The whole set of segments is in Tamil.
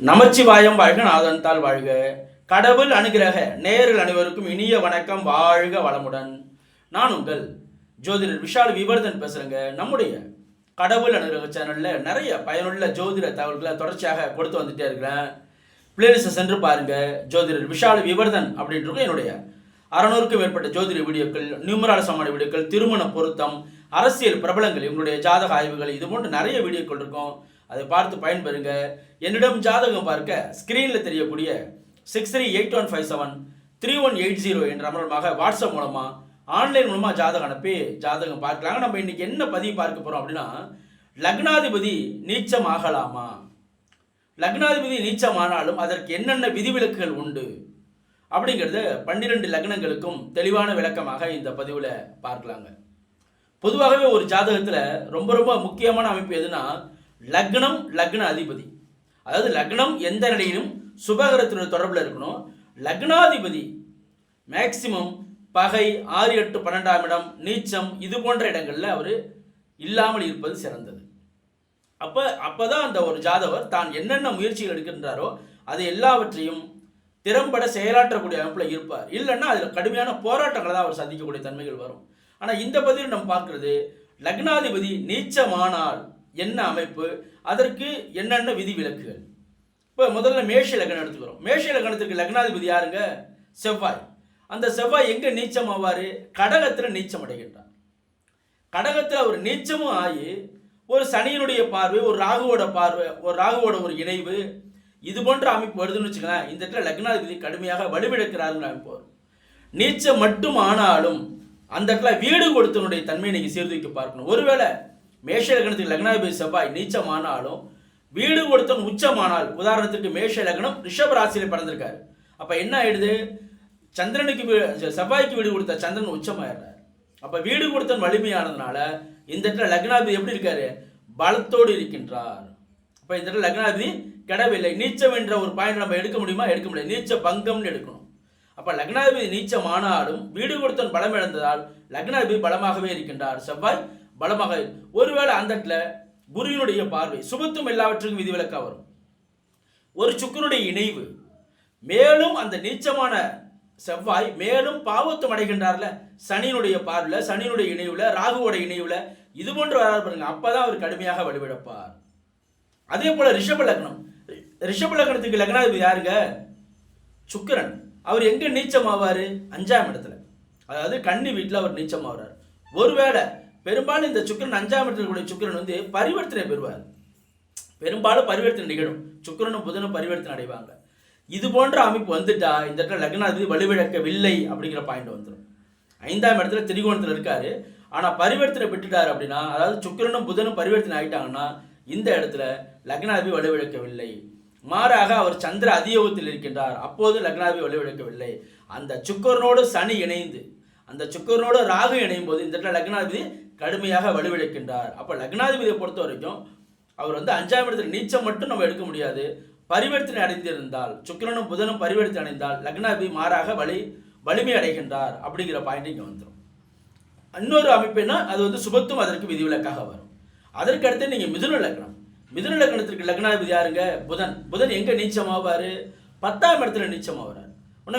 நமச்சிவாயம் வாழ்க நாதன்தால் வாழ்க. கடவுள் அனுகிரக நேரில் அனைவருக்கும் இனிய வணக்கம். வாழ்க வளமுடன். நான் உங்கள் ஜோதிடர் விஷால் விவர்தன் பேசுகிறேங்க நம்முடைய கடவுள் அனுகிரக சேனலில் நிறைய பயனுள்ள ஜோதிட தகவல்களை தொடர்ச்சியாக கொடுத்து வந்துட்டே இருக்கிறேன். பிளேலிஸ்ட்டை சென்று பாருங்க. ஜோதிடர் விஷால் விவர்தன் அப்படின்றது என்னுடைய அறநூறுக்கும் மேற்பட்ட ஜோதிட வீடியோக்கள் நியூமரால சமான வீடியோக்கள் திருமண பொருத்தம் அரசியல் பிரபலங்கள் இவங்களுடைய ஜாதக ஆய்வுகள் இது போன்ற நிறைய வீடியோக்கள் இருக்கும். அதை பார்த்து பயன்பெறுங்க. என்னிடம் ஜாதகம் பார்க்க ஸ்க்ரீனில் தெரியக்கூடிய six three eight one five seven three one eight zero என்ற அமர்வாக வாட்ஸ்அப் மூலமாக ஆன்லைன் மூலமாக ஜாதகம் அனுப்பி ஜாதகம் பார்க்கலாங்க. நம்ம இன்றைக்கி என்ன பதிவு பார்க்க போகிறோம் அப்படின்னா லக்னாதிபதி நீச்சம் ஆகலாமா? லக்னாதிபதி நீச்சமானாலும் அதற்கு என்னென்ன விதிவிலக்குகள் உண்டு? அப்படிங்கிறத பன்னிரெண்டு லக்னங்களுக்கும் தெளிவான விளக்கமாக இந்த பதிவில் பார்க்கலாங்க. பொதுவாகவே ஒரு ஜாதகத்தில் ரொம்ப ரொம்ப முக்கியமான அமைப்பு எதுனா லக்னம் லக்ன அதிபதி. அதாவது லக்னம் எந்த நிலையிலும் சுபகரத்தினுடைய தொடர்பில் இருக்கணும். லக்னாதிபதி மேக்சிமம் பகை ஆறு எட்டு பன்னெண்டாம் இடம் நீச்சம் இது போன்ற இடங்களில் அவர் இல்லாமல் இருப்பது சிறந்தது. அப்போ அப்போ தான் அந்த ஒரு ஜாதவர் தான் என்னென்ன முயற்சிகள் எடுக்கின்றாரோ அது எல்லாவற்றையும் திறம்பட செயலாற்றக்கூடிய அமைப்பில் இருப்பார். இல்லைன்னா அதில் கடுமையான போராட்டங்களை தான் அவர் சந்திக்கக்கூடிய தன்மைகள் வரும். ஆனால் இந்த பதிவில் நம்ம பார்க்குறது லக்னாதிபதி நீச்சமானால் என்ன அமைப்பு? அதற்கு என்னென்ன விதிவிலக்குகள்? இப்போ முதல்ல மேஷ லக்னம் எடுத்துக்கிறோம். மேஷ லக்னத்திற்கு லக்னாதிபதி யாருங்க? செவ்வாய். அந்த செவ்வாய் எங்கே நீச்சம் ஆவார் கடகத்தில் நீச்சம் அடைகின்றார் கடகத்தில் அவர் நீச்சமும் ஆகி ஒரு சனியினுடைய பார்வை ஒரு ராகுவோட பார்வை ஒரு ராகுவோட ஒரு இணைவு இது போன்ற அமைப்பு வருதுன்னு வச்சுக்கலாம் இந்த இடத்துல லக்னாதிபதி கடுமையாக வலுவிழக்கிறாருங்கிற அமைப்பு வரும் நீச்சம் மட்டும் ஆனாலும் அந்த இடத்துல வீடு கொடுத்தனுடைய தன்மையை நீங்கள் சீர்தூக்கி பார்க்கணும். ஒருவேளை மேஷ லக்னத்துக்கு லக்னாதிபதி செவ்வாய் நீச்சமானாலும் வீடு கொடுத்தன் உச்சமானால் உதாரணத்துக்கு மேஷ லக்னம் ரிஷப ராசியில் பிறந்திருக்காரு. அப்போ என்ன ஆயிடுது? சந்திரனுக்கு செவ்வாய்க்கு வீடு கொடுத்த சந்திரன் உச்சமாயிடுறாரு. அப்போ வீடு கொடுத்தன் வலிமையானதுனால இந்த இடத்துல லக்னாதிபதி எப்படி இருக்காரு? பலத்தோடு இருக்கின்றார். அப்போ இந்த இடத்துல லக்னாதிபதி கிடவில்லை. நீச்சம் என்ற ஒரு பாயிண்ட் நம்ம எடுக்க முடியுமா? எடுக்க முடியாது. நீச்ச பங்கம்னு எடுக்கணும். அப்ப லக்னாதிபதி நீச்சம் ஆனாலும் வீடு கொடுத்தன் பலம் இழந்ததால் லக்னாதிபதி பலமாகவே இருக்கின்றார். செவ்வாய் பலமாக ஒருவேளை அந்த இடத்துல குருவினுடைய பார்வை சுபத்தும் எல்லாவற்றுக்கும் விதிவிலக்காக வரும். ஒரு சுக்கரனுடைய இணைவு மேலும் அந்த நீச்சமான செவ்வாய் மேலும் பாவத்தும் அடைகின்றார்ல சனியினுடைய பார்வையில் சனியினுடைய இணைவில் ராகுவோட இணைவில் இது போன்று வராது பாருங்க அப்பதான் அவர் கடுமையாக வலுவிழப்பார். அதே போல ரிஷப லக்னம். ரிஷப லக்னத்துக்கு லக்னாதிபதி யாருங்க? சுக்கிரன். அவர் எங்க நீச்சம் ஆவார் அஞ்சாம் இடத்துல. அதாவது கன்னி வீட்டில் அவர் நீச்சம் ஆகிறார் ஒருவேளை பெரும்பாலும் இந்த சுக்கிரன் அஞ்சாம் இடத்துல கூடிய சுக்கிரன் வந்து பரிவர்த்தனை பெறுவார். பெரும்பாலும் பரிவர்த்தனை நிகழும். சுக்கிரனும் புதனும் பரிவர்த்தனை அடைவாங்க. இது போன்ற அமைப்பு வந்துட்டா இந்த இடத்துல லக்னாதிபதி வலுவிழக்கவில்லை அப்படிங்கிற பாயிண்ட் வந்துடும் ஐந்தாம் இடத்துல திரிகோணத்தில் இருக்காரு. ஆனால் பரிவர்த்தனை பெற்றுட்டார் அப்படின்னா அதாவது சுக்கிரனும் புதனும் பரிவர்த்தனை ஆயிட்டாங்கன்னா இந்த இடத்துல லக்னாதிபதி வலுவிழக்கவில்லை. மாறாக அவர் சந்திர அதியோகத்தில் இருக்கின்றார். அப்போது லக்னாதிபதி வலுவிழக்கவில்லை. அந்த சுக்கரனோடு சனி இணைந்து அந்த சுக்கரனோடு ராகு இணையும் போது இந்த இடத்துல லக்னாதிபதி கடுமையாக வலுவிழக்கின்றார். அப்போ லக்னாதிபதியை பொறுத்த வரைக்கும் அவர் வந்து அஞ்சாம் இடத்துல நீச்சம் மட்டும் நம்ம எடுக்க முடியாது. பரிவர்த்தனை அடைந்திருந்தால் சுக்கிரனும் புதனும் பரிவர்த்தனை அடைந்தால் லக்னாதிபதி மாறாக வலி வலிமை அடைகின்றார் அப்படிங்கிற பாயிண்ட் இங்கே வந்துடும் இன்னொரு அமைப்புனா அது வந்து சுபத்தும் அதற்கு விதிவிலக்காக வரும். அதற்கு அடுத்து நீங்கள் மிதுன லக்னம். மிதுன லக்னத்திற்கு லக்னாதிபதி யாருங்க? புதன். புதன் எங்கே நீச்சம் ஆவார் பத்தாம் இடத்துல நீச்சம் ஆகிறார்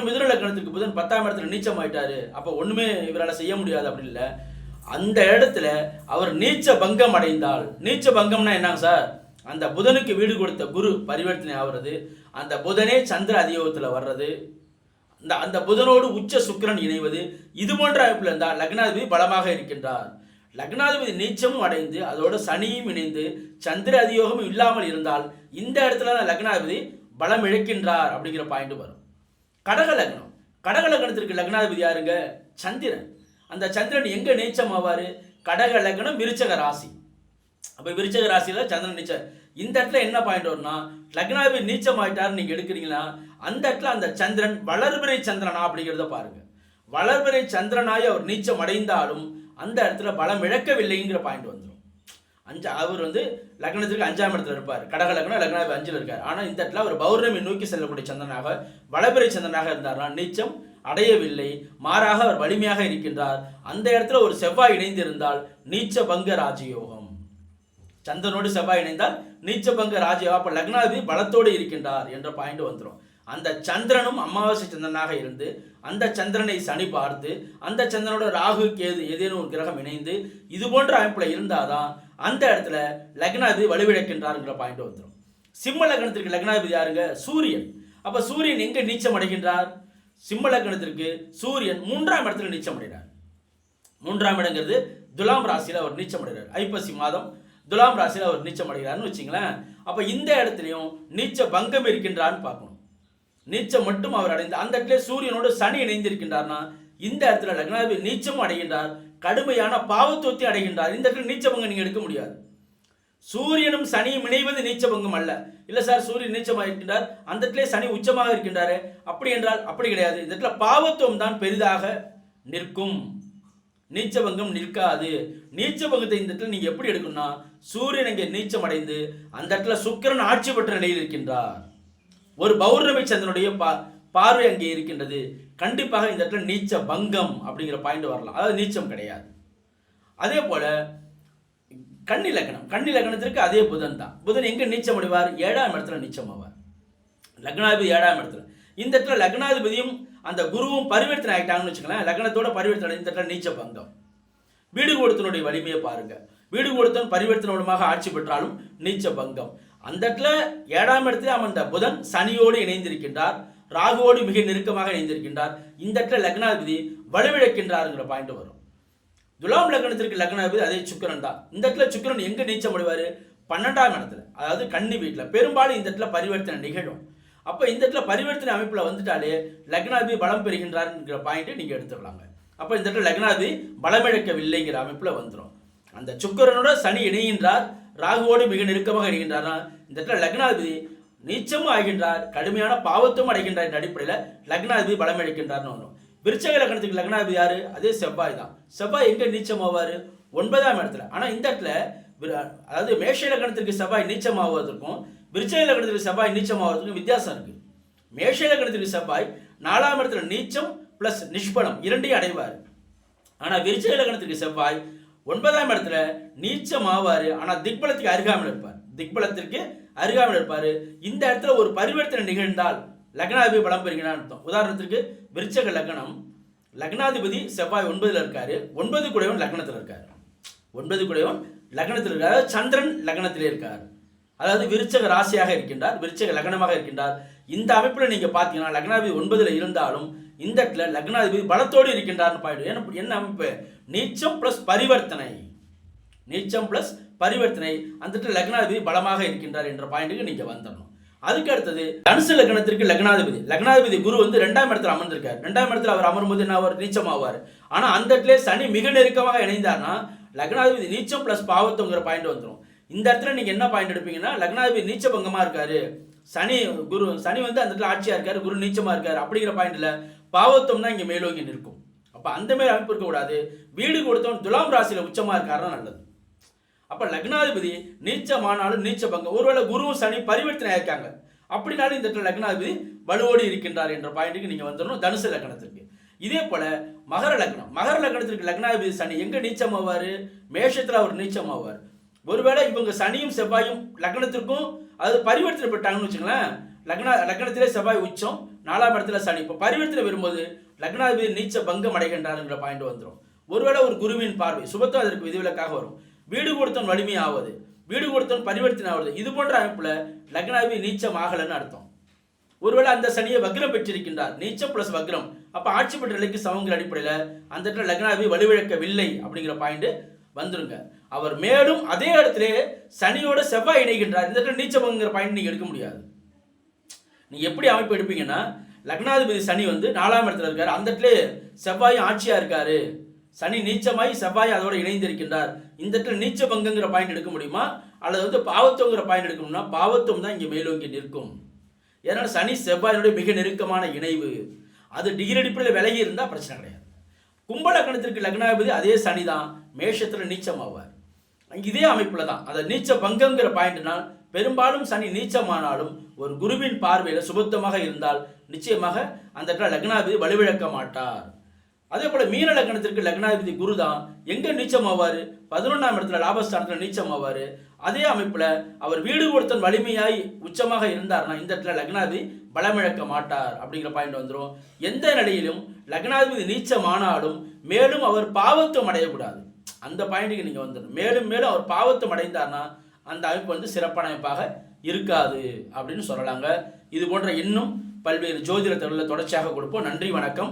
மிதுன லக்னத்திற்கு புதன் பத்தாம் இடத்துல நீச்சமாயிட்டாரு. அப்போ ஒன்றுமே இவரால் செய்ய முடியாது அப்படி இல்லை. அந்த இடத்துல அவர் நீச்ச பங்கம் அடைந்தால் நீச்ச பங்கம்னா என்னங்க சார்? அந்த புதனுக்கு வீடு கொடுத்த குரு பரிவர்த்தனை ஆகிறது அந்த புதனே சந்திர அதியோகத்தில் வர்றது இந்த அந்த புதனோடு உச்ச சுக்கிரன் இணைவது இது போன்ற அமைப்பில் இருந்தால் லக்னாதிபதி பலமாக இருக்கின்றார். லக்னாதிபதி நீச்சமும் அடைந்து அதோட சனியும் இணைந்து சந்திர அதியோகமும் இல்லாமல் இருந்தால் இந்த இடத்துல தான் லக்னாதிபதி பலம் இழக்கின்றார் அப்படிங்கிற பாயிண்ட் வரும். கடக லக்னம். கடக லக்னத்திற்கு லக்னாதிபதி யாருங்க? சந்திரன். அந்த சந்திரன் எங்க நீச்சம் ஆவாரு கடக லக்னம் விருச்சக ராசி. அப்போ விருச்சக ராசியில சந்திரன் நீச்சம் இந்த இடத்துல என்ன பாயிண்ட் வரும்னா லக்னாதிபதி நீச்சம் ஆயிட்டாருன்னு நீங்க எடுக்கிறீங்களா? அந்த இடத்துல அந்த சந்திரன் வளர்பிறை சந்திரனா அப்படிங்கிறத பாருங்க. வளர்பிறை சந்திரனாய் அவர் நீச்சம் அடைந்தாலும் அந்த இடத்துல பலம் இழக்கவில்லைங்கிற பாயிண்ட் வந்துடும் அஞ்சு அவர் வந்து லக்னத்துக்கு அஞ்சாம் இடத்துல இருப்பார். கடக லக்னம் லக்னாதிபதி அஞ்சில் இருக்கார். ஆனால் இந்த இடத்துல அவர் பௌர்ணமி நோக்கி செல்லக்கூடிய சந்திரனாக வளபிறை சந்திரனாக இருந்தார்னா நீச்சம் அடையவில்லை. மாறாக அவர் வலிமையாக இருக்கின்றார். அந்த இடத்துல ஒரு செவ்வாய் இணைந்திருந்தால் நீச்ச பங்க ராஜயோகம். சந்திரனோடு செவ்வாய் இணைந்தால் நீச்சபங்க ராஜயோகம். அப்போ லக்னாதிபதி பலத்தோடு இருக்கின்றார் என்ற பாயிண்ட் வந்துடும் அந்த சந்திரனும் அமாவாசை சந்திரனாக இருந்து அந்த சந்திரனை சனி பார்த்து அந்த சந்திரனோட ராகு கேது ஏதேனும் ஒரு கிரகம் இணைந்து இது போன்ற அமைப்பில் இருந்தாதான் அந்த இடத்துல லக்னாதிபதி வலுவிழக்கின்றார்ங்கிற பாயிண்ட் வந்துடும் சிம்ம லக்னத்திற்கு லக்னாதிபதி யாருங்க? சூரியன். அப்போ சூரியன் எங்கே நீச்சம் அடைகின்றார்? சிம்ம லக்னத்திற்கு சூரியன் மூன்றாம் இடத்துல நீச்சம் அடைகிறார். மூன்றாம் இடங்கிறது துலாம் ராசியில் அவர் நீச்சம் அடைகிறார். ஐப்பசி மாதம் துலாம் ராசியில் அவர் நீச்சம் அடைகிறார்னு வச்சுங்களேன். அப்போ இந்த இடத்துலையும் நீச்ச பங்கம் இருக்கின்றான்னு பார்க்கணும். நீச்சம் மட்டும் அவர் அடைந்து அந்த இடத்துல சூரியனோடு சனி இணைந்திருக்கின்றார்னா இந்த இடத்துல லக்னாதிபதி நீச்சமும் அடைகின்றார். கடுமையான பாவத்துவத்தை அடைகின்றார். இந்த இடத்துல நீச்ச பங்கம் நீங்கள் எடுக்க முடியாது. சூரியனும் சனியும் இணைவது நீச்சபங்கம் அல்ல. இல்ல சார் சூரியன் நீச்சமாக இருக்கின்றார். அந்த இடத்துல சனி உச்சமாக இருக்கின்றாரு. அப்படி என்றால் அப்படி கிடையாது. இந்த இடத்துல பாவத்துவம் தான் பெரிதாக நிற்கும். நீச்சபங்கம் நிற்காது. நீச்சபங்கத்தை இந்த இடத்துல நீங்க எப்படி எடுக்கணும்னா சூரியன் இங்கே நீச்சம் அடைந்து அந்த இடத்துல சுக்கிரன் ஆட்சி பெற்ற நிலையில் இருக்கின்றார். ஒரு பௌர்ணமி சந்திரனுடைய பா பார்வை அங்கே இருக்கின்றது. கண்டிப்பாக இந்த இடத்துல நீச்ச பங்கம் அப்படிங்கிற பாயிண்ட் வரலாம். அதாவது நீச்சம் கிடையாது. அதே போல கன்னி லக்னம் கன்னி லக்னத்திற்கு அதே புதன் தான். புதன் எங்கே நீச்சம் அடைவார் ஏழாம் இடத்துல நீச்சம் ஆவார் லக்னாதிபதி ஏழாம் இடத்துல. இந்த இடத்துல லக்னாதிபதியும் அந்த குருவும் பரிவர்த்தனை ஆகிட்டாங்கன்னு வச்சுக்கலாம் லக்னத்தோட பரிவர்த்தனை இந்த இடத்துல நீச்ச பங்கம் வீடு கொடுத்தனுடைய வலிமையை பாருங்க. வீடு கொடுத்தன் பரிவர்த்தனோடமாக ஆட்சி பெற்றாலும் நீச்ச பங்கம் அந்த இடத்துல ஏழாம் இடத்துல அமர்ந்த புதன் சனியோடு இணைந்திருக்கின்றார். ராகுவோடு மிக நெருக்கமாக இணைந்திருக்கின்றார். இந்த இடத்துல லக்னாதிபதி வலுவிழக்கின்றாருங்கிற பாயிண்ட் வரும். துலாம் லக்னத்திற்கு லக்னாதிபதி அதே சுக்கரன் தான். இந்த இடத்துல சுக்கிரன் எங்க நீச்சம் அடைவாரு? பன்னெண்டாம் இடத்துல. அதாவது கன்னி வீட்டில். பெரும்பாலும் இந்த இடத்துல பரிவர்த்தனை நிகழும். அப்போ இந்த இடத்துல பரிவர்த்தனை அமைப்பில் வந்துட்டாலே லக்னாதிபதி பலம் பெறுகின்றார்ங்கிற பாயிண்ட்டை நீங்கள் எடுத்துக்கலாங்க. அப்போ இந்த இடத்துல லக்னாதிபதி பலமிழக்கவில்லைங்கிற அமைப்பில் வந்துடும் அந்த சுக்கிரனோட சனி இணைகின்றார். ராகுவோடு மிக நெருக்கமாக இணைகின்றார்னா இந்த இடத்துல லக்னாதிபதி நீச்சமும் ஆகின்றார். கடுமையான பாவத்தும் அடைகின்றார் என்ற அடிப்படையில் லக்னாதிபதி பலமிழக்கின்றார்னு வரும். விருச்சக லக்னத்துக்கு லக்னாதிபதி யாரு? அதே செவ்வாய் தான். செவ்வாய் எங்க நீச்சம் ஆவார் ஒன்பதாம் இடத்துல. ஆனா இந்த இடத்துல அதாவது மேஷ லக்னத்திற்கு செவ்வாய் நீச்சம் ஆவதற்கும் விருச்சக லக்னத்திற்கு செவ்வாய் நீச்சம் ஆவதற்கும் வித்தியாசம் இருக்கு. மேஷ லக்னத்திற்கு செவ்வாய் நாலாம் இடத்துல நீச்சம் பிளஸ் நிஷ்பலம் இரண்டையும் அடைவார். ஆனா விருச்சக லக்னத்திற்கு செவ்வாய் ஒன்பதாம் இடத்துல நீச்சம் ஆவாரு ஆனா திக்பலத்துக்கு அருகாமல் இருப்பார். திக்பலத்திற்கு அருகாமல் இருப்பாரு. இந்த இடத்துல ஒரு பரிவர்த்தனை நிகழ்ந்தால் லக்னாதிபதி பலம் பெறுகிறான்னு அர்த்தம். உதாரணத்துக்கு விருச்சக லக்னம் லக்னாதிபதி செவ்வாய் ஒன்பதில் இருக்காரு ஒன்பது குடையவன் லக்னத்தில் இருக்கார். ஒன்பது குடையவன் லக்னத்தில் இருக்கார் அதாவது சந்திரன் லக்னத்திலே இருக்கார். அதாவது விருச்சக ராசியாக இருக்கின்றார் விருச்சக லக்னமாக இருக்கின்றார். இந்த அமைப்பில் நீங்கள் பார்த்தீங்கன்னா லக்னாதிபதி ஒன்பதில் இருந்தாலும் இந்த இடத்துல லக்னாதிபதி பலத்தோடு இருக்கின்றார்னு பாயிடும் ஏன்னா என்ன அமைப்பு? நீச்சம் ப்ளஸ் பரிவர்த்தனை. நீச்சம் ப்ளஸ் பரிவர்த்தனை. அந்த இடத்துல லக்னாதிபதி பலமாக இருக்கின்றார் என்ற பாயிண்ட்டுக்கு நீங்கள் வந்துடணும் அதுக்கு அடுத்தது தனுசு லக்னத்திற்கு லக்னாதிபதி. லக்னாதிபதி குரு வந்து ரெண்டாம் இடத்துல அமர்ந்திருக்கார். ரெண்டாம் இடத்துல அவர் அமரும்போது என்ன அவர் நீச்சம் ஆவார் ஆனா அந்த இடத்துல சனி மிக நெருக்கமாக இணைந்தார்னா லக்னாதிபதி நீச்சம் பிளஸ் பாவத்தங்கிற பாயிண்ட் வந்துடும் இந்த இடத்துல நீங்க என்ன பாயிண்ட் எடுப்பீங்கன்னா லக்னாதிபதி நீச்ச பங்கமா இருக்காரு. சனி குரு சனி வந்து அந்த இடத்துல ஆட்சியா இருக்காரு குரு நீச்சமா இருக்காரு அப்படிங்கிற பாயிண்ட்ல பாவத்தம் தான் இங்க மேலோங்கி நிற்கும். அப்ப அந்த மாதிரி அமைப்பு இருக்கக்கூடாது. வீடு கொடுத்தவன் துலாம் ராசியில உச்சமா இருக்காருன்னா நல்லது. அப்ப லக்னாதிபதி நீச்சமானாலும் நீச்ச பங்கம் ஒருவேளை குருவும் சனி பரிவர்த்தனை ஆயிருக்காங்க. அப்படினாலும் இந்த இடத்துல லக்னாதிபதி வலுவோடு இருக்கின்றார் என்ற பாயிண்ட்டுக்கு நீங்க வந்துடணும் தனுசு லக்னத்திற்கு. இதே போல மகர லக்னம். மகர லக்னத்திற்கு லக்னாதிபதி சனி எங்க நீச்சம் ஆவாரு மேஷத்துல அவர் நீச்சம் ஆவார் ஒருவேளை இவங்க சனியும் செவ்வாயும் லக்னத்திற்கும் அது பரிவர்த்தனை பெற்றாங்கன்னு வச்சுங்களேன் லக்ன லக்னத்திலே செவ்வாய் உச்சம் நாலாம் இடத்துல சனி. இப்போ பரிவர்த்தனை வரும்போது லக்னாதிபதி நீச்ச பங்கம் அடைகின்றார் என்ற பாயிண்ட் வந்துடும் ஒருவேளை ஒரு குருவின் பார்வை சுபத்துவம் அதற்கு விதிவிலக்காக வரும். வீடு கொடுத்தவன் வலிமை ஆவது வீடு கொடுத்தவன் பரிவர்த்தனை ஆவது இது போன்ற அமைப்பில் லக்னாதிபதி நீச்சம் ஆகலைன்னு அர்த்தம். ஒருவேளை அந்த சனியை வக்ரம் பெற்றிருக்கின்றார் நீச்சம் பிளஸ் வக்ரம். அப்போ ஆட்சி பெற்ற நிலைக்கு சமங்கிற அடிப்படையில் அந்த இடத்துல லக்னாதிபதி வலுவிழக்கவில்லை அப்படிங்கிற பாயிண்ட் வந்துருங்க. அவர் மேலும் அதே இடத்திலே சனியோட செவ்வாய் இணைகின்றார். இந்த இடத்துல நீச்சபங்கிற பாயிண்ட் நீங்கள் எடுக்க முடியாது. நீங்கள் எப்படி அமைப்பு எடுப்பீங்கன்னா லக்னாதிபதி சனி வந்து நாலாம் இடத்துல இருக்காரு. அந்த இடத்துல செவ்வாயும் ஆட்சியாக இருக்காரு. சனி நீச்சமாய் செவ்வாய் அதோடு இணைந்திருக்கின்றார். இந்த இடத்துல நீச்ச பங்குங்கிற பாயிண்ட் எடுக்க முடியுமா? அல்லது வந்து பாவத்துவங்கிற பாயிண்ட் எடுக்கணும்னா பாவத்துவம் தான் இங்கே மேலோங்கி நிற்கும். ஏன்னா சனி செவ்வாயினுடைய மிக நெருக்கமான இணைவு. அது டிகிரி அடிப்படையில் விலகி இருந்தால் பிரச்சனை கிடையாது. கும்பலக்கணத்திற்கு லக்னாதிபதி அதே சனி தான். மேஷத்தில் நீச்சமாவார் இதே அமைப்பில் தான். அந்த நீச்ச பங்கங்கிற பாயிண்ட்னால் பெரும்பாலும் சனி நீச்சமானாலும் ஒரு குருவின் பார்வையில் சுபத்தமாக இருந்தால் நிச்சயமாக அந்த இடத்துல லக்னாதிபதி வலுவிழக்க மாட்டார். அதே போல மீன லக்னத்திற்கு லக்னாதிபதி குரு தான் எங்க நீச்சம் ஆவாரு பதினொன்றாம் இடத்துல லாபஸ்தானத்துல நீச்சம் ஆவாரு அதே அமைப்புல அவர் வீடு கொடுத்தன் வலிமையாய் உச்சமாக இருந்தார்னா இந்த இடத்துல லக்னாதிபதி பலமிழக்க மாட்டார் அப்படிங்கிற பாயிண்ட் வந்துடும் எந்த நிலையிலும் லக்னாதிபதி நீச்சமானாலும் மேலும் அவர் பாவத்துவம் அடையக்கூடாது. அந்த பாயிண்ட்டுக்கு நீங்கள் வந்துடும் மேலும் மேலும் அவர் பாவத்தம் அடைந்தார்னா அந்த அமைப்பு வந்து சிறப்பான அமைப்பாக இருக்காது அப்படின்னு சொல்லலாங்க. இது போன்ற இன்னும் பல்வேறு ஜோதிட தொடர்ச்சியாக கொடுப்போம். நன்றி வணக்கம்.